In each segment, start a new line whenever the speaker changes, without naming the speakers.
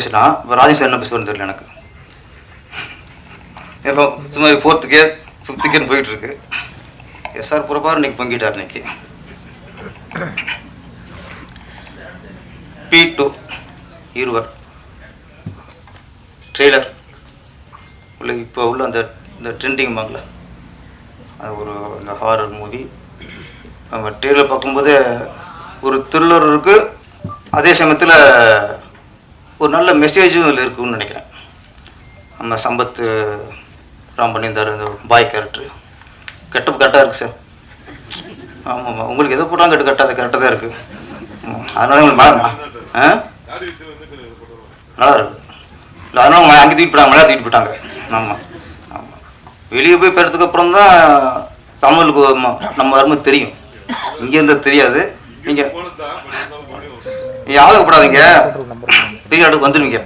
பேசலாம் இப்போ ராஜேஷ் என்ன பேசுவார்னு தெரியல எனக்கு. இப்போ சும்மா ஃபோர்த்து கேர் ஃபிஃப்த்து கேர் போயிட்டு இருக்கு எஸ்ஆர் புறப்பார் இன்னைக்கு பொங்கிட்டார் இன்னைக்கு. பி டூ இருவர். ட்ரெய்லர் உள்ள இப்போ உள்ள அந்த இந்த ட்ரெண்டிங் பாங்கல அது ஒரு இந்த ஹாரர் மூவி நம்ம ட்ரெய்லர் பார்க்கும்போது ஒரு த்ரில்லர் இருக்கு. அதே சமயத்தில் ஒரு நல்ல மெசேஜும் இதில் இருக்குன்னு நினைக்கிறேன். நம்ம சம்பத்து ராம் பண்ணியிருந்தார் இந்த பாய் கேரக்டர் கெட்டப் கரெக்டாக இருக்குது சார் ஆமாம் ஆமாம் உங்களுக்கு எதை போட்டாலும் கெட்டு கரெக்டாக கரெக்டாக தான் இருக்குது அதனால உங்களுக்கு மழை ஆ? நல்லா இருக்கு. இல்லை அதனால அங்கே தூக்கிட்டு போட்டாங்க மழை தூக்கிட்டு போட்டாங்க ஆமாம். ஆமாம். வெளியே போய் பெறதுக்கு அப்புறம் தான் தமிழுக்கு நம்ம அருமை தெரியும். இங்கேருந்து தெரியாது. நீங்கள் நீங்கள் ஆதகப்படாதீங்க பெரிய அடுக்கு வந்துடுவீங்க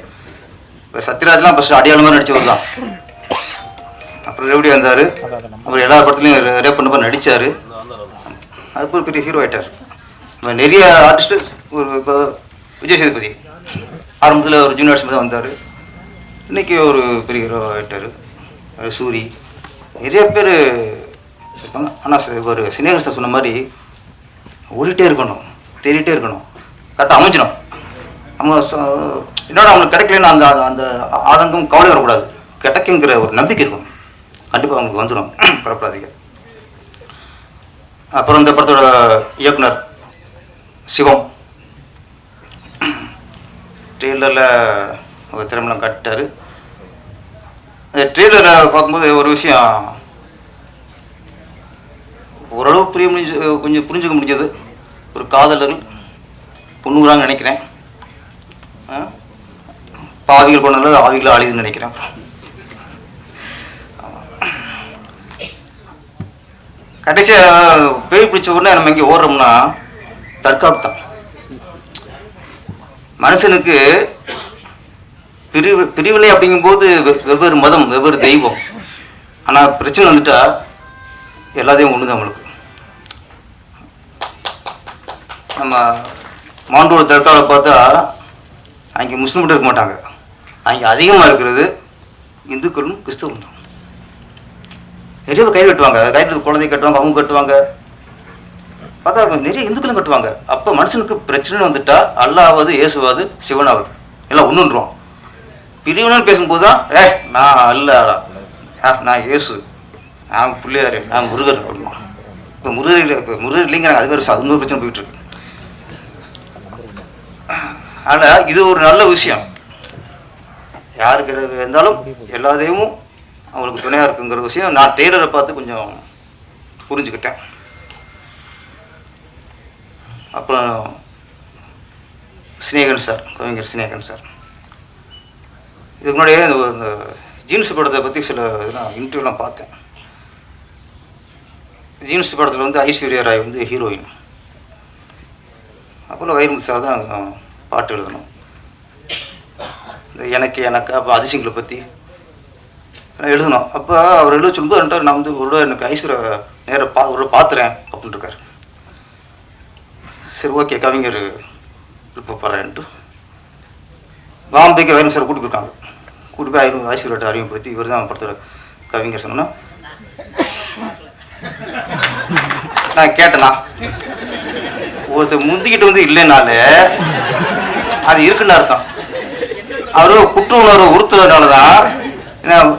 இப்போ சத்யராஜ்லாம் ஃபஸ்ட்டு அடியாளமாக நடிச்சவர் தான். அப்புறம் ரெவடி வந்தார். அப்புறம் எல்லா படத்துலையும் ரேப் பண்ண மாதிரி நடித்தார் அதுக்கு ஒரு பெரிய ஹீரோ ஆயிட்டார். நிறைய ஆர்டிஸ்ட்டு ஒரு இப்போ விஜய் சேதுபதி. ஆரம்பத்தில் ஒரு ஜூனியர் ஆர்டிஸ்ட் தான் வந்தார். இன்னைக்கு ஒரு பெரிய ஹீரோ ஆகிட்டார் சூரி. நிறைய பேர் இருப்பாங்க. ஆனால் ஒரு சினேகர் சார் சொன்ன மாதிரி ஓடிட்டே இருக்கணும். தேடிட்டே இருக்கணும். கரெக்டாக அமைஞ்சிடும் அவங்க என்னோட என்னடா அவனுக்கு கிடைக்கலன்னு அந்த அந்த- ஆதங்கம் கவலை வரக்கூடாது. கிடைக்குங்கிற ஒரு நம்பிக்கை இருக்கும். கண்டிப்பாக அவங்களுக்கு வந்துடும் பரப்படாதீங்க. அப்புறம் இந்த படத்தோட இயக்குனர் சிவம். ட்ரெய்லரில் ஒரு திறமெல்லாம் கட்டார் அந்த ட்ரெய்லரை பார்க்கும்போது ஒரு விஷயம் ஓரளவு புரிய முடிஞ்சு கொஞ்சம் புரிஞ்சுக்க முடிஞ்சது. ஒரு காதலர்கள் பொண்ணுறாங்கன்னு நினைக்கிறேன். ஆ? பாவிகள் கொண்டது ஆவிகளை ஆளுதுன்னு நினைக்கிறேன். கடைசியாக பேய் பிடிச்ச உடனே நம்ம இங்கே ஓடுறோம்னா தற்காப்பு தான் மனுஷனுக்கு பிரிவு பிரிவினை அப்படிங்கும்போது வெவ்வேறு மதம் வெவ்வேறு தெய்வம். ஆனால் பிரச்சனை வந்துட்டா எல்லாத்தையும் ஒன்று தான் நம்மளுக்கு நம்ம மாண்டோட தற்கால பார்த்தா அங்கே முஸ்லீம் மட்டும் இருக்க மாட்டாங்க. அங்கே அதிகமாக இருக்கிறது இந்துக்களும் கிறிஸ்தவம் தான். நிறைய கயிறு கட்டுவாங்க. கயிறு குழந்தை கட்டுவாங்க அவங்க கட்டுவாங்க. பார்த்தா நிறைய இந்துக்களும் கட்டுவாங்க. அப்போ மனுஷனுக்கு பிரச்சனை வந்துட்டா அல்லாவது இயேசுவாது சிவனாவது. எல்லாம் ஒன்றுன்றோம் பிரிவினு பேசும்போது தான் ஏ நான் அல்லடா. நான் இயேசு. நான் பிள்ளையாரு. நான் முருகர். அப்படின்னா இப்போ முருகர் இப்போ முருகர் இல்லைங்கிறாங்க. அது வேறு அது இன்னொரு பிரச்சனை போயிட்டுருக்கு ஆனால் இது ஒரு நல்ல விஷயம். யாருக்கு இருந்தாலும் எல்லா தெய்வமும் அவங்களுக்கு துணையாக இருக்குங்கிற விஷயம் நான் டெய்லரை பார்த்து கொஞ்சம் புரிஞ்சுக்கிட்டேன். அப்புறம் சினேகன் சார் கவிஞர் சினேகன் சார். இதுக்கு முன்னாடியே இந்த ஜீன்ஸ் படத்தை பற்றி சில இதெல்லாம் இன்டர்வியூலாம் பார்த்தேன். ஜீன்ஸ் படத்தில் வந்து ஐஸ்வர்யா ராய் வந்து ஹீரோயின் அப்புறம் வைரமுத்து சார் தான் பாட்டு எழுதணும். இந்த எனக்கு எனக்கு அப்போ அதிசயங்களை பற்றி எழுதணும். அப்போ அவர் எழுத சொல்லும்போது ரெண்டாவது நான் வந்து ஒரு எனக்கு ஐஸ்வர நேராக பா ஒரு பார்த்துறேன் அப்படின்ட்டு இருக்காரு. சரி ஓகே கவிஞர் விருப்பப்படுறேன்ட்டு பாம்பேக்கு வைரம் சார் கூட்டி போயிருக்காங்க. கூட்டி போய் ஐநூறு ஐஸ்வர்யாட்ட அறிமுகப்படுத்தி இவர் தான் படத்தோட கவிஞர் சொன்னா நான் கேட்டேனா? ஒருத்தர் முந்திக்கிட்டு வந்து இல்லைனாலே அது இருக்குன்னு அர்த்தம். அவரு குற்ற உணர்வு உறுத்துறதுனால தான்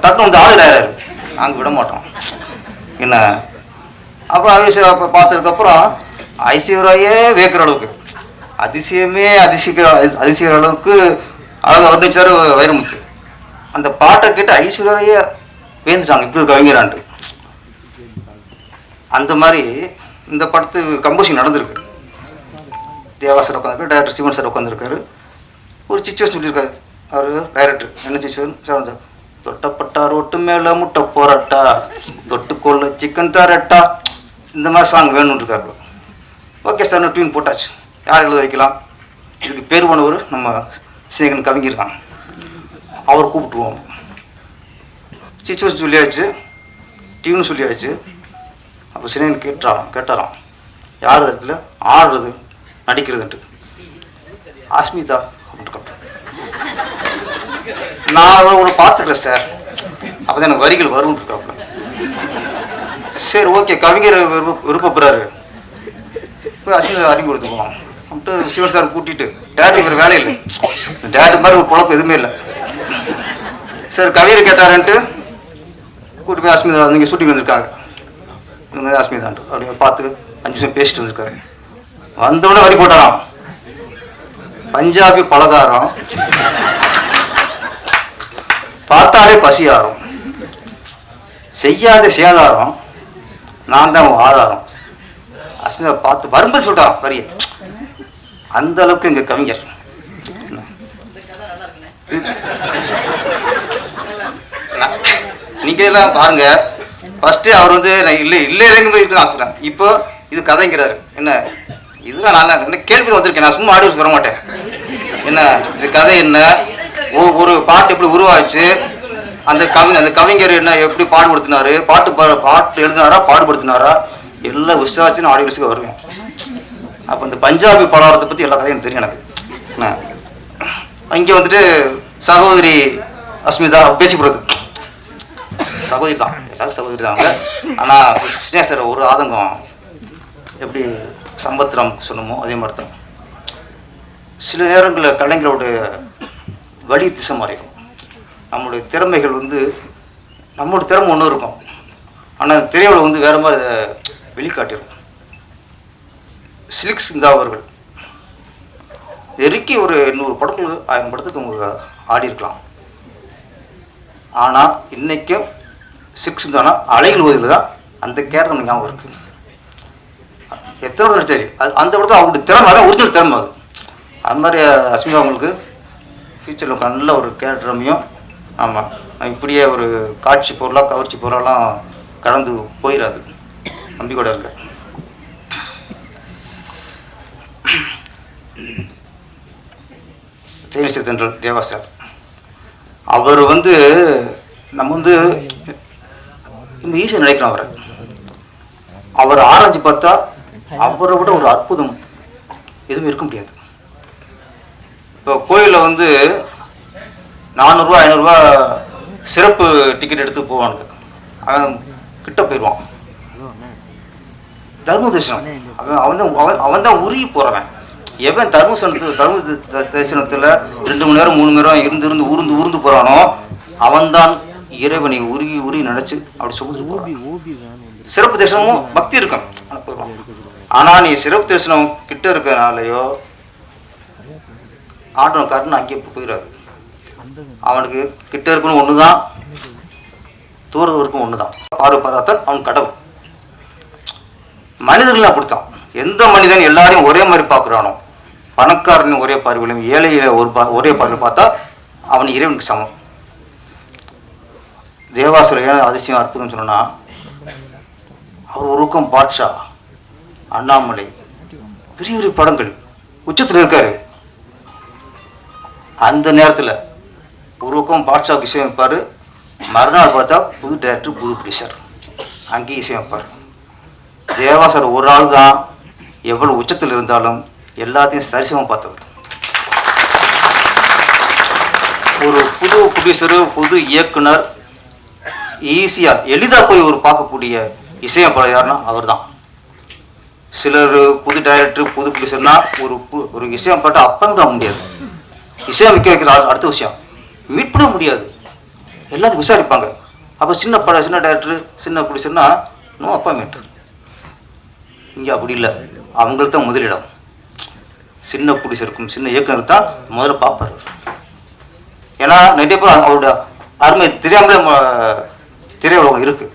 டக்குனு வந்து ஆளுகிறாரு நாங்கள் விட மாட்டோம். என்ன? அப்புறம் அதிசயம் அப்போ பார்த்ததுக்கப்புறம் ஐஸ்வர்யாயே வேக்கிற அளவுக்கு. அதிசயமே அதிசயிக்கிற அதிசயிக்கிற அளவுக்கு அழகாக வர்ணிச்சார் வைரமுத்து. அந்த பாட்டை கேட்டு ஐஸ்வர்யாயே வேந்துட்டாங்க இப்படி ஒரு அந்த மாதிரி இந்த படத்துக்கு கம்போசிங் நடந்திருக்கு. தேவா சார் உட்காந்துருக்கு டேரக்டர் சிவன் சார் உட்காந்துருக்காரு ஒரு சுச்சுவேஷன் சொல்லியிருக்காரு. அவர் டைரக்டர் என்ன சுச்சுவேஷன் சார் வந்து தொட்டப்பட்டா ரோட்டு மேலே முட்டை போராட்டா. தொட்டுக்கொள்ள சிக்கன் தரட்டா. இந்த மாதிரி சாங் வேணும்னு இருக்காரு ஓகே சார் டியூன் போட்டாச்சு. யார் எழுத வைக்கலாம்? இதுக்கு பேர் போனவர் நம்ம சிநேகன் கவிஞர் தான். அவர் கூப்பிட்டுருவோம். சுச்சுவேஷன் சொல்லியாச்சு. டியூன் சொல்லியாச்சு. அப்போ சிநேகன் கேட்டாராம். கேட்டாராம். யார் இடத்துல ஆடுறது நடிக்கிறதுன்ட்டு. ஆஸ்மிதா. நான் அவரை பார்த்துக்கிறேன் சார் அப்போ தான் எனக்கு வரிகள் வரும்னு இருக்காப்புல. சரி ஓகே கவிஞர் விருப்ப விருப்பப்படுறாரு. போய் அஸ்வின் அறிமுகப்படுத்துவோம் அப்படின்ட்டு சிவன் சார் கூட்டிட்டு டேரக்டர் இவர் வேலை இல்லை. டேரக்டர் மாதிரி ஒரு பொழப்பு எதுவுமே இல்லை. சார் கவிஞர் கேட்டாருன்ட்டு கூட்டி போய் அஸ்மிதா நீங்கள் ஷூட்டிங் வந்திருக்காங்க. இவங்க அஸ்மிதான்ட்டு அப்படியே பார்த்து அஞ்சு நிமிஷம் பேசிட்டு வந்திருக்காரு. வந்தவுடனே வரி போட்டாராம். பஞ்சாபி பலகாரம். பார்த்தாலே பசி ஆறும். செய்யாத சேதாரம் நான் தான் உன் ஆதாரம். அஸ்மிதா பார்த்து வரும்போது சொல்லிட்டாராம் வரிய. அந்த அளவுக்கு இங்கே கவிஞர். நான்- எல்லாம் பாருங்க ஃபர்ஸ்ட் அவர் வந்து நான் இல்லை இல்லை இல்லைங்க இருக்கு நான் சொல்றேன். இப்போ இது கதைங்கிறாரு. என்ன? இதுதான் நான் என்ன கேள்வி வந்திருக்கேன் நான் சும்மா ஆடியோ வர மாட்டேன். என்ன இது கதை என்ன? ஒ- ஒரு பாட்டு எப்படி உருவாச்சு? அந்த கவி அந்த கவிஞர் என்ன எப்படி பாடுபடுத்தினாரு? பாட்டு பா- பாட்டு எழுதினாரா பாடுபடுத்தினாரா? எல்லாம் விசாரிச்சு நான் ஆடியோ வருவேன் அப்போ இந்த பஞ்சாபி பலாரத்தை பற்றி எல்லா கதையும் எனக்கு தெரியும் எனக்கு. என்ன? இங்கே வந்துட்டு சகோதரி அஸ்மிதா பேசி போகிறது சகோதரி தான் எல்லாரும் சகோதரி தான் அவங்க. ஆனால் ஸ்னேசர் ஒரு ஆதங்கம் எப்படி சம்பத்திரம் சொன்னமோ அதே மாதிரி தான் சில நேரங்களில் கலைஞரோட வழி திசை மாறிடும். நம்மளுடைய திறமைகள் வந்து நம்மளோட திறமை ஒன்று இருக்கும். ஆனால் திரையுலகம் வந்து வேறு மாதிரி அதை வெளிக்காட்டிடும். சிலிக் சிந்தா அவர்கள் நெருக்கி ஒரு நூறு படங்கள் ஆயிரம் படத்துக்கு அவங்க ஆடி இருக்கலாம் ஆனால் இன்றைக்கும் சிக்ஸ் தானா அலைகள் ஓதியில் தான் அந்த கேரளம் நமக்கு ஞாபகம் இருக்குது எத்தனை படம் நடிச்சாரு? அது அந்த படத்தில் அவருடைய திறமை அதான் ஒரிஜினல் திறமை அது. அது மாதிரி அஸ்மிதா அவங்களுக்கு ஃபியூச்சரில் நல்ல ஒரு கேரக்டர் அமையும். ஆமாம் இப்படியே ஒரு காட்சி பொருளாக கவர்ச்சி பொருளாலாம் கடந்து போயிடாது நம்பிக்கூட இருக்கேன் தேனிசை தென்றல் தேவா சார். அவர் வந்து நம்ம வந்து நம்ம ஈஸியாக நினைக்கிறோம் அவரை. அவர் ஆராய்ச்சி பார்த்தா அவரை விட ஒரு அற்புதம் எதுவும் இருக்க முடியாது. இப்போ கோயிலில் வந்து நானூறுரூவா ஐநூறுரூவா சிறப்பு டிக்கெட் எடுத்து போவானுங்க. அவன் கிட்ட போயிடுவான் தர்ம தரிசனம் அவன் அவன் தான் அவன் அவன் தான் உருகி போகிறவன் எவன் தர்மசனத்து தர்ம தரிசனத்தில் ரெண்டு மணி நேரம் மூணு மணி நேரம் இருந்து இருந்து உருந்து உருந்து போகிறானோ அவன்தான் இறைவனை உருகி உருகி நினச்சி அப்படி சுமந்துட்டு போகிறான் சிறப்பு தரிசனமும் பக்தி இருக்கும். ஆனால் நீ சிறப்பு தரிசனம் கிட்ட இருக்கிறனாலையோ ஆட்டம் கருணை அங்கேயே போயிடாது அவனுக்கு கிட்ட இருக்கணும் ஒன்று தான் தூரத்து இருக்கும் ஒன்று தான் பார்வை பார்த்தாத்தான் அவன் கடவுள். மனிதர்கள் அப்படித்தான். எந்த மனிதன் எல்லாரையும் ஒரே மாதிரி பார்க்குறானோ பணக்காரன் ஒரே பார்வையிலும் ஏழையில ஒரு பா ஒரே பார்வையில் பார்த்தா அவன் இறைவனுக்கு சமம். தேவாசுர ஏன் அதிசயம் அற்புதம் சொன்னா அவர் உருக்கம் பாட்ஷா அண்ணாமலை பெரிய பெரிய படங்கள். உச்சத்தில் இருக்காரு. அந்த நேரத்தில் உருவக்கம் பாட்ஷாவுக்கு இசையம் வைப்பார் மறுநாள் பார்த்தா புது டேரக்டர் புது ப்ரொடியூசர் அங்கேயும் இசையம் வைப்பார். தேவாசர் ஒரு ஆள் தான். எவ்வளோ உச்சத்தில் இருந்தாலும் எல்லாத்தையும் சரிசமம் பார்த்தவர். ஒரு புது ப்ரொடியூசரு புது இயக்குனர் ஈஸியாக எளிதாக போய் ஒரு பார்க்கக்கூடிய இசையமைப்பாளர் யாருன்னா அவர் தான் சிலர் புது டைரக்டர் புது ப்ரொடியூசர்னால் ஒரு பு- ஒரு இசையமைப்பாட்டை அப்பங்கிட முடியாது. இசையமைக்க வைக்கிற அடுத்த விஷயம். மீட் பண்ண முடியாது எல்லாத்தையும் விசாரிப்பாங்க அப்போ சின்ன பட சின்ன டேரக்டர் சின்ன ப்ரொடியூசர்னா நோ அப்பாயின்மெண்ட் இங்கே அப்படி இல்லை. அவங்களுக்கு தான் முதலிடம். சின்ன ப்ரொடியூசருக்கும் சின்ன இயக்குனர் தான் முதல்ல பார்ப்பார் ஏன்னா நிறைய பேர் அவரோட அருமை தெரியாமலே திரையுலகம் இருக்குது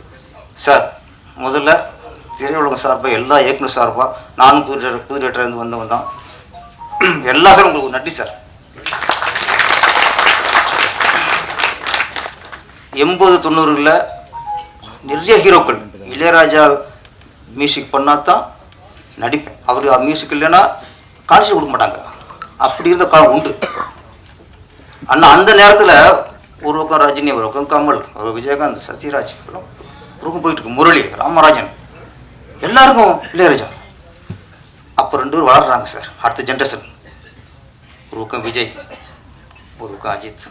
சார் முதல்ல திரையுலகம் சார்பாக எல்லா இயக்குனர் சார்பாக நானும் புது director- புது டேரக்டர் வந்தவன் தான். எல்லா சார் உங்களுக்கு நன்றி சார். எண்பது தொண்ணூறுகளில் நிறைய ஹீரோக்கள். இளையராஜா மியூசிக் பண்ணால் தான் நடிப்பேன் அவர் மியூசிக் இல்லைன்னா காட்சி கொடுக்க மாட்டாங்க. அப்படி இருந்த காலம் உண்டு. ஆனால் அந்த நேரத்தில் ஒரு பக்கம் ரஜினி ஒரு பக்கம் கமல் ஒரு விஜயகாந்த் சத்யராஜ் எல்லாம் ஒரு போயிட்டு இருக்கு. முரளி ராமராஜன். எல்லாருக்கும் இளையராஜா. அப்போ ரெண்டு பேரும் வளர்கிறாங்க சார். அடுத்த ஜென்ரேஷன் ஒரு பக்கம் விஜய். ஒரு பக்கம் அஜித்.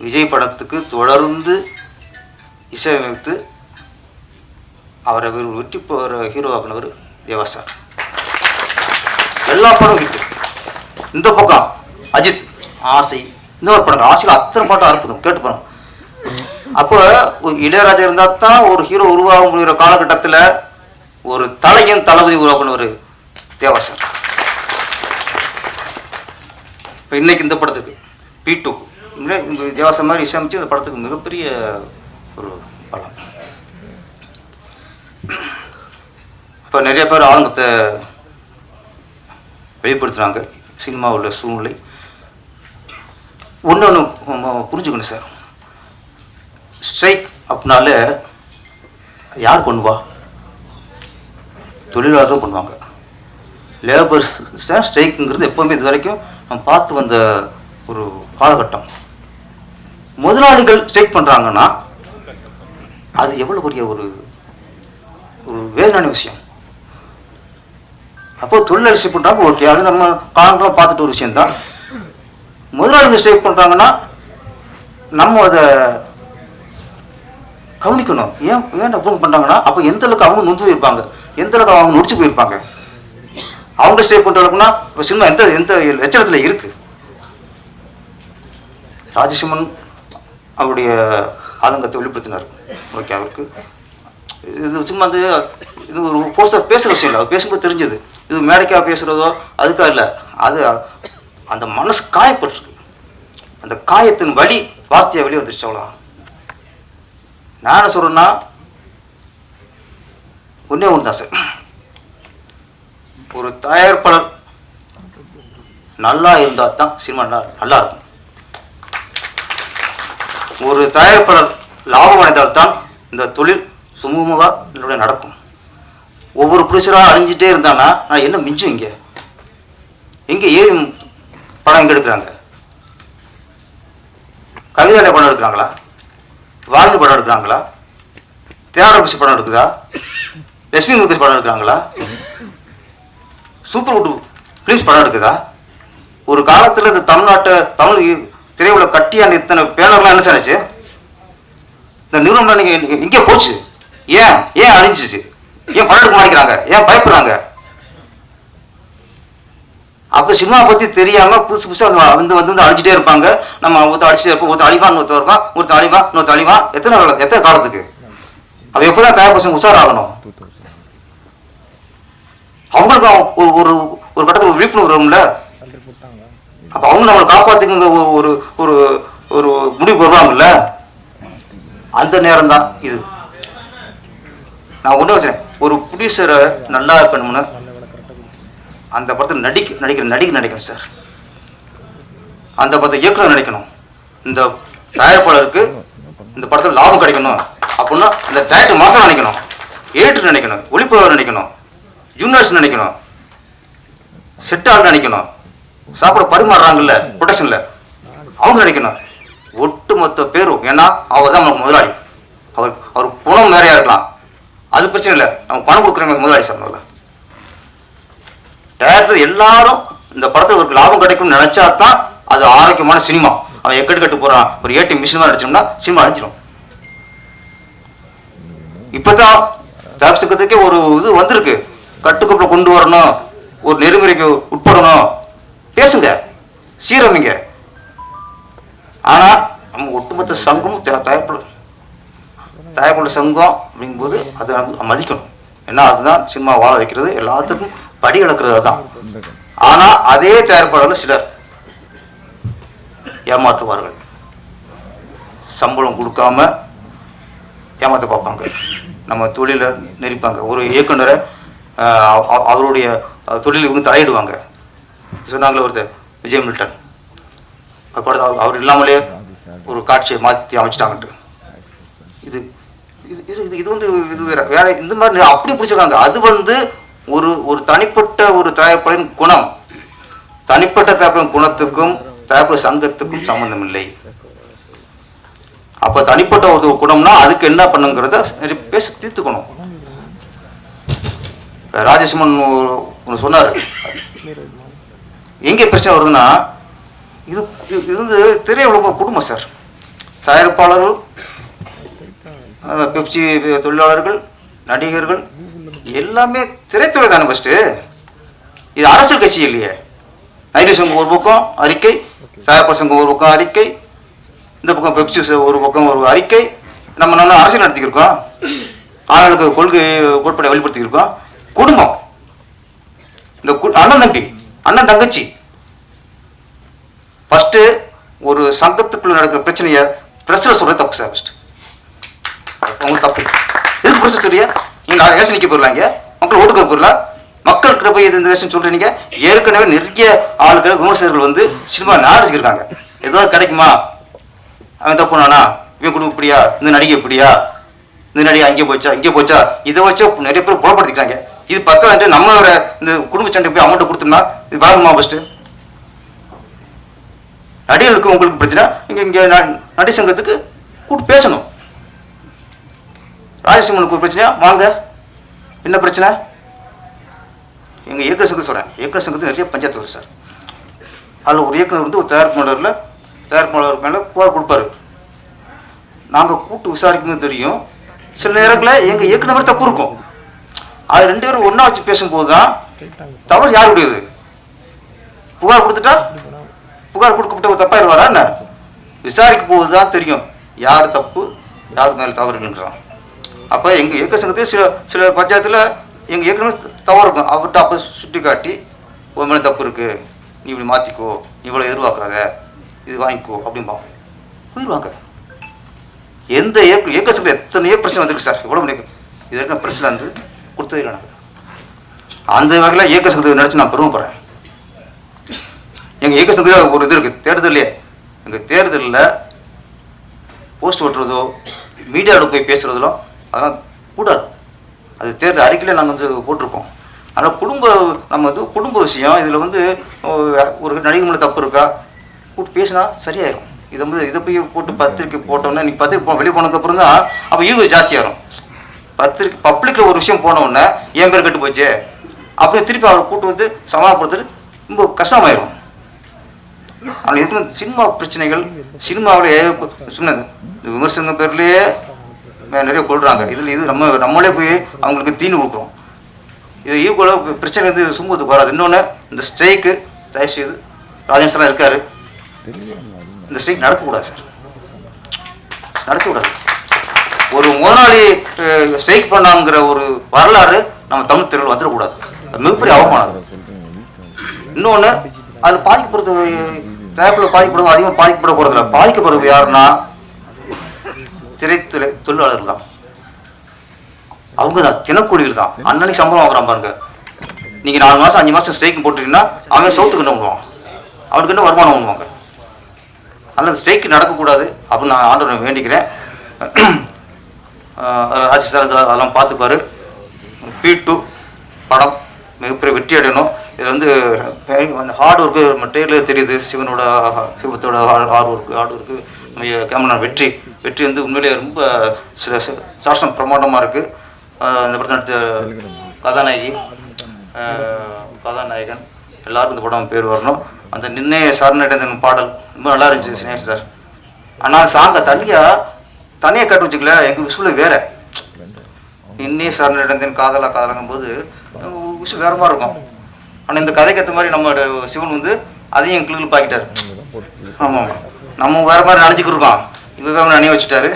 விஜய் படத்துக்கு தொடர்ந்து இசையமைத்து அவரை வெட்டி வெற்றி போகிற ஹீரோவாக்குனவர் தேவா சார் எல்லா படம் ஹிட்டு இந்த பக்கம் அஜித் ஆசை இந்த ஒரு படம் ஆசையில் அத்தனை பாட்டம் அற்புதம். கேட்டு படம் அப்போ இளையராஜா இருந்தால் தான் ஒரு ஹீரோ உருவாக முடிகிற காலகட்டத்தில் ஒரு தலையும் தளபதி உருவாக்குனவர் தேவா சார் இப்போ இன்றைக்கி இந்த படத்துக்கு பி டூ இந்த தேவாசம் மாதிரி இசையமைச்சு இந்த படத்துக்கு மிகப்பெரிய ஒரு பலம் இப்போ நிறைய பேர் ஆளுங்கத்தை வெளிப்படுத்துகிறாங்க சினிமாவில் சூழ்நிலை. ஒன்று ஒன்று புரிஞ்சுக்கணும் சார். ஸ்ட்ரைக் அப்படின்னாலே யார் பண்ணுவா? தொழிலாளரும் பண்ணுவாங்க. லேபர்ஸ் தான் ஸ்ட்ரைக்குங்கிறது எப்போவுமே இது வரைக்கும் நம்ம பார்த்து வந்த ஒரு காலகட்டம். முதலாளிகள் ஸ்ட்ரைக் பண்ணுறாங்கன்னா அது எவ்வளோ பெரிய ஒரு ஒரு வேதனான விஷயம். அப்போ தொழிலாளி பண்ணுறாங்க ஓகே அது நம்ம காலங்களாக பார்த்துட்டு ஒரு விஷயம்தான். முதலாளிகள் ஸ்ட்ரைக் பண்ணுறாங்கன்னா நம்ம அதை கவனிக்கணும். ஏன் ஏன் அப்போ பண்ணுறாங்கன்னா அப்போ எந்த அளவுக்கு அவங்க நொந்து போயிருப்பாங்க? எந்த அளவுக்கு அவங்க நொடிச்சு போயிருப்பாங்க? அவங்க ஸ்டே பண்ணுறாங்கன்னா இப்போ சினிமா எந்த எந்த எச்சரத்தில் இருக்கு? ராஜசிம்மன் அவருடைய ஆதங்கத்தை வெளிப்படுத்தினார். ஓகே அவருக்கு இது சும்மா வந்து இது ஒரு போஸ்டர் பேசுகிற விஷயம் இல்லை. அவர் பேசும்போது தெரிஞ்சது. இது மேடைக்காக பேசுகிறதோ அதுக்காக இல்லை. அது அந்த மனசு காயப்பட்டிருக்கு. அந்த காயத்தின் வழி வார்த்தையாக வெளியே வந்துருச்சு அவ்வளோ நான் என்ன சொல்கிறேன்னா ஒன்றே ஒன்று தான் சார். ஒரு தயாரிப்பாளர் நல்லா இருந்தால் தான் சினிமா நல்லா நல்லா இருக்கும். ஒரு தயாரிப்பாளர் லாபம் அடைந்தால் தான் இந்த தொழில் சுமூகமாக என்னுடைய நடக்கும். ஒவ்வொரு ப்ரொடியூசராக அழிஞ்சிட்டே இருந்தானா நான் என்ன மிஞ்சும் இங்கே? எங்கே ஏ படம் எங்கே எடுக்கிறாங்க? கவிதாலய படம் எடுக்கிறாங்களா? வாழ்ந்து படம் எடுக்கிறாங்களா? தேவரபிசி படம் எடுக்குதா? லட்சுமி முகேஷ் படம் எடுக்கிறாங்களா? சூப்பர் குட் ஃபிலிம்ஸ் படம் எடுக்குதா? ஒரு காலத்தில் இந்த தமிழ்நாட்டை தமிழ் திரையுல கட்டி இத்தனை பேனர்லாம் என்ன செய்யச்சு இந்த நிறுவனம் நீங்கள் இங்கே போச்சு. ஏன்? ஏன் அழிஞ்சிச்சு? ஏன் படம் எடுக்க மாட்டேங்கிறாங்க? ஏன் பயப்படுறாங்க? அப்போ சினிமா பற்றி தெரியாமல் புதுசு புதுசாக வந்து வந்து வந்து அழிச்சிட்டே இருப்பாங்க. நம்ம ஒருத்தர் அடிச்சுட்டே இருப்போம் ஒருத்தர் அழிவான் ஒருத்தர் இருப்பான் ஒருத்தர் அழிவான் இன்னொருத்தர் அழிவான். எத்தனை எத்தனை காலத்துக்கு? அவள் எப்போ தான் தயார் பசங்க உஷாராகணும்? அவங்களுக்கு ஒரு ஒரு ஒரு கட்டத்தில் ஒரு விழிப்புணர்வு வரும்ல? அப்போ அவங்க நம்மளை காப்பாற்றிக்கிற ஒரு ஒரு ஒரு ஒரு முடிவு வருவாங்கல்ல? அந்த நேரம் தான் இது. நான் ஒன்றே வச்சுறேன். ஒரு ப்ரொடியூசரை நல்லா இருக்கணும்னு அந்த படத்தில் நடிக்க நடிக்கிற நடிகை நடிக்கணும் சார். அந்த படத்தை இயக்குனர் நினைக்கணும் இந்த தயாரிப்பாளருக்கு இந்த படத்தில் லாபம் கிடைக்கணும். அப்படின்னா அந்த டேரக்டர் மாசம் நினைக்கணும் ஏற்று நினைக்கணும் ஒளிப்பவர் நினைக்கணும் யூனிவர்ஸ் நினைக்கணும். செட்டால் நினைக்கணும். சாப்பிட பரிமாறுறாங்கல்ல ப்ரொடக்ஷனில் அவங்க நினைக்கணும். ஒட்டுமொத்த பேரும் ஏன்னா அவர் தான் நமக்கு முதலாளி. அவர் அவர் குணம் நிறையா இருக்கலாம். அது பிரச்சனை இல்லை. நம்ம பணம் கொடுக்குறவங்க முதலாளி சார் டேரக்டர் எல்லாரும் இந்த படத்தில் ஒரு லாபம் கிடைக்கும்னு நினைச்சா தான் அது ஆரோக்கியமான சினிமா. அவன் எக்கட்டு கட்டு போறான். ஒரு ஏடி மிஷின் அடிச்சோம்னா சினிமா அடிச்சிடும் இப்பதான் தாப்சக்கத்துக்கே ஒரு இது வந்திருக்கு. கட்டுக்கப்புறம் கொண்டு வரணும் ஒரு நெறிமுறைக்கு உட்படணும். பேசுங்க சீரமைங்க. ஆனா நம்ம ஒட்டுமொத்த சங்கமும் தயப்படும் தயாரிப்பு சங்கம் அப்படிங்கும்போது அதை நம்ம மதிக்கணும். ஏன்னா அதுதான் சினிமா வாழ வைக்கிறது எல்லாத்துக்கும் படி இழக்கிறது தான் ஆனா அதே தயாரிப்பாளர்கள் சிலர் ஏமாற்றுவார்கள். சம்பளம் கொடுக்காம ஏமாற்ற பார்ப்பாங்க. நம்ம தொழிலை நெரிப்பாங்க. ஒரு இயக்குனரை அவருடைய தொழிலில் வந்து தலையிடுவாங்க. சொன்னாங்களே ஒருத்தர் விஜய் மில்டன். அவர் படத்தை அவர் அவர் இல்லாமலே ஒரு காட்சியை மாற்றி அமைச்சிட்டாங்கன்ட்டு. இது இது இது இது- வந்து இது வேற வேற இந்த மாதிரி அப்படி பிடிச்சிருக்காங்க. அது வந்து ஒரு ஒரு தனிப்பட்ட ஒரு தயாரிப்பாளரின் குணம். தனிப்பட்ட தயாரிப்பாளரின் குணத்துக்கும் தயாரிப்பாளர் சங்கத்துக்கும் சம்பந்தம் இல்லை அப்போ தனிப்பட்ட ஒரு குணம்னா அதுக்கு என்ன பண்ணுங்கிறத சரி பேசி தீர்த்துக்கணும். ராஜேஷ்மன் ஒன்று சொன்னார். எங்கே பிரச்சனை வருதுன்னா இது இது இது வந்து திரையுலக குடும்பம் சார். தயாரிப்பாளர்கள் பெப்சி தொழிலாளர்கள் நடிகர்கள் எல்லாமே திரைத்துறை தானே ஃபஸ்ட்டு இது அரசியல் கட்சி இல்லையே. நைட்டு சங்கம் ஒரு பக்கம் அறிக்கை தயாரிப்பாளர் சங்கம் ஒரு பக்கம் அறிக்கை இந்த பக்கம் பெப்சி ஒரு பக்கம் ஒரு அறிக்கை. நம்ம நல்லா அரசியல் நடத்திக்கிருக்கோம். ஆளுக்கு கொள்கை கோட்பாடை வெளிப்படுத்திக்கிருக்கோம் குடும்பம். இந்த கு- அண்ணன் தம்பி அண்ணன் தங்கச்சி. ஃபஸ்ட்டு ஒரு சங்கத்துக்குள்ள நடக்கிற பிரச்சனையை பிரஸ்ல சொல்ற தப்பு சார் ஃபஸ்ட் உங்களுக்கு தப்பு. எதுக்கு பிரஸ் சொல்றியா நீங்க நாலு எலெக்ஷன் நிக்க போயிடலாங்க மக்கள் ஓட்டுக்க போயிடலாம் மக்கள்கிட்ட போய் இது இந்த விஷயம் சொல்றீங்க ஏற்கனவே நிறைய ஆளுகள் விமர்சகர்கள் வந்து சினிமா நாடிச்சிருக்காங்க ஏதோ கிடைக்குமா? அவன் தப்பு நானா இவன் குடும்பம் இப்படியா? இந்த நடிகை இப்படியா? இந்த நடிகை அங்கே போச்சா? இங்கே போச்சா? இதை வச்சு நிறைய பேர் புலப்படுத்திக்கிறாங்க. இது பத்தாண்டு நம்ம இந்த குடும்ப சண்டை போய் அமௌண்ட் கொடுத்தோம்னா இது பாருங்கம்மா ஃபஸ்ட்டு நடிகர்களுக்கு உங்களுக்கு பிரச்சனை. இங்கே இங்கே நடி சங்கத்துக்கு கூப்பிட்டு பேசணும். ராஜசிம்மனுக்கு ஒரு பிரச்சனையா? வாங்க. என்ன பிரச்சனை? எங்கள் இயக்குனர் சங்கத்தை சொல்கிறேன் இயக்குனர் சங்கத்துக்கு நிறைய பஞ்சாயத்து வரும் சார். அதில் ஒரு இயக்குனர் வந்து ஒரு தயாரிப்பாளரில் தயாரிப்பாளர் மேலே புகார் கொடுப்பாரு. நாங்கள் கூட்டு விசாரிக்கணும்னு தெரியும். சில நேரங்களில் எங்கள் இயக்குனர் தப்பு இருக்கும். அது ரெண்டு பேரும் ஒன்றா வச்சு பேசும்போது தான் தவறு யாருடையது? புகார் கொடுத்துட்டா? புகார் கொடுக்கப்பட்ட தப்பாயிருவாரா என்ன? விசாரிக்க போது தான் தெரியும். யார் தப்பு யார் மேலே தவறுன்றான் அப்போ எங்கள் இயக்க சங்கத்தையும் சில சில பஞ்சாயத்தில் எங்கள் இயக்குனர் தவறு இருக்கும். அவர்கிட்ட அப்போ சுட்டி காட்டி உன் மேலே தப்பு இருக்குது நீ இப்படி மாற்றிக்கோ நீ இவ்வளோ எதிர்பார்க்காத. இது வாங்கிக்கோ. அப்படிம்பா போயிடுவாங்க எந்த இயக்க இயக்க சங்கத்தில் எத்தனையோ பிரச்சனை வந்திருக்கு சார். எவ்வளோ மணி இது வரைக்கும் பிரச்சனை வந்து கொடுத்தது இல்லை நாங்கள் அந்த வகையில் இயக்க சக்தி நினச்சி நான் பெருமைப்படுறேன். எங்கள் இயக்க சங்கத்தில் ஒரு இது இருக்குது தேர்தலே எங்கள் தேர்தலில் போஸ்ட் ஓட்டுறதோ மீடியாவோட போய் பேசுகிறதோ அதெல்லாம் கூடாது. அது தேர்தல் அறிக்கையில் நாங்கள் வந்து போட்டிருப்போம் ஆனால் குடும்ப நம்ம இது குடும்ப விஷயம் இதில் வந்து ஒரு நடிகை மேலே தப்பு இருக்கா? கூப்பிட்டு பேசினா சரியாயிரும். இதை வந்து இதை போய் போட்டு பத்திரிக்கை போட்டோன்னே நீ பத்திரிக்கை வெளியே போனதுக்கப்புறம் தான் அப்போ ஈகோ ஜாஸ்தியாகும் பத்திரிக்கை பப்ளிக்கில் ஒரு விஷயம் போன என் பேர் கெட்டு போச்சு. அப்படியே திருப்பி அவரை கூட்டு வந்து சமாளப்படுத்துறது ரொம்ப கஷ்டமாயிரும். ஆனால் இதுக்கு வந்து சினிமா பிரச்சனைகள்? சினிமாவிலே சொன்னது இந்த விமர்சன பேர்லேயே நிறைய கொள்றாங்க. இதில் இது நம்ம நம்மளே போய் அவங்களுக்கு தீனி கொடுக்குறோம். இது ஈக்குவலாக பிரச்சனை வந்து சுமூகத்துக்கு வராது. இன்னொன்று இந்த ஸ்ட்ரைக்கு தயவுசெய்து ராஜேஷ் சார் இருக்காரு. இந்த ஸ்ட்ரைக் நடக்கக்கூடாது சார். நடக்கக்கூடாது. ஒரு முதலாளி ஸ்ட்ரைக் பண்ணாங்கிற ஒரு வரலாறு நம்ம தமிழ் திரையில் வந்துடக்கூடாது. அது மிகப்பெரிய அவமானம். அது. இன்னொன்று அது பாதிக்கப்படுறது தயாரிப்பில் பாதிக்கப்படும் அதிகமாக பாதிக்கப்பட இல்லை பாதிக்கப்படுறது யாருன்னா திரைத்துறை தொழிலாளர்கள் தான். அவங்க தான் தினக்கூலிகள் தான். அன்னன்னைக்கு சம்பளம் வாங்குறான் பாருங்க. நீங்கள் நாலு மாதம் அஞ்சு மாதம் ஸ்ட்ரைக் போட்டுட்டீங்கன்னா அவன் சவுத்துக்கு என்ன பண்ணுவான் அவனுக்கு என்ன வருமானம் பண்ணுவாங்க அதனால் ஸ்ட்ரைக் நடக்கக்கூடாது அப்படின்னு நான் ஆண்டவரை வேண்டிக்கிறேன். ஆஹ் ராஜேஷ் சார் அதெல்லாம் பார்த்துக்குவார். பி டூ படம் மிகப்பெரிய வெற்றி அடையணும். இது வந்து ஹார்ட் ஒர்க்கு நம்ம தெரியுது. சிவனோட சிவத்தோட hard work hard work camera Vetri. Vetri வந்து உண்மையிலேயே ரொம்ப சில ச- சாசனம் பிரமாண்டமாக இருக்குது இந்த படத்தை நடித்த கதாநாயகி கதாநாயகன் எல்லாருக்கும் இந்த படம் பேர் வரணும். அந்த நின்னே சரணடைந்தன் பாடல் ரொம்ப நல்லா இருந்துச்சு சினேஷ் சார். ஆனால் சாங்கை தனியாக தனியாக கட்டு வச்சுக்கல எங்கள் விஷயம் வேற. இன்னே சரணடைந்தேன் காதலா காதலாங்கும் போது விஷயம் வேற மாதிரி இருக்கும். ஆனால் இந்த கதைக்கு ஏற்ற மாதிரி நம்ம சிவன் வந்து அதையும் எங்களுக்கு பாக்கிட்டாரு. ஆமாம் நம்ம வேற மாதிரி நினச்சிக்கிட்டு இருக்கோம். வேற நினைவு வச்சுட்டாரு.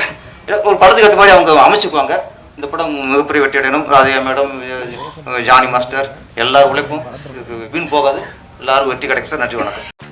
ஒரு படத்துக்கு ஏற்ற மாதிரி அவங்க அமைச்சுக்குவாங்க. இந்த படம் மிகப்பெரிய வெற்றி அடையணும். ராதையா மேடம் ஜானி மாஸ்டர் எல்லார் உழைப்பும் இதுக்கு வீண் போகாது. எல்லாரும் வெற்றி கிடைக்கும் சார் நன்றி வணக்கம்.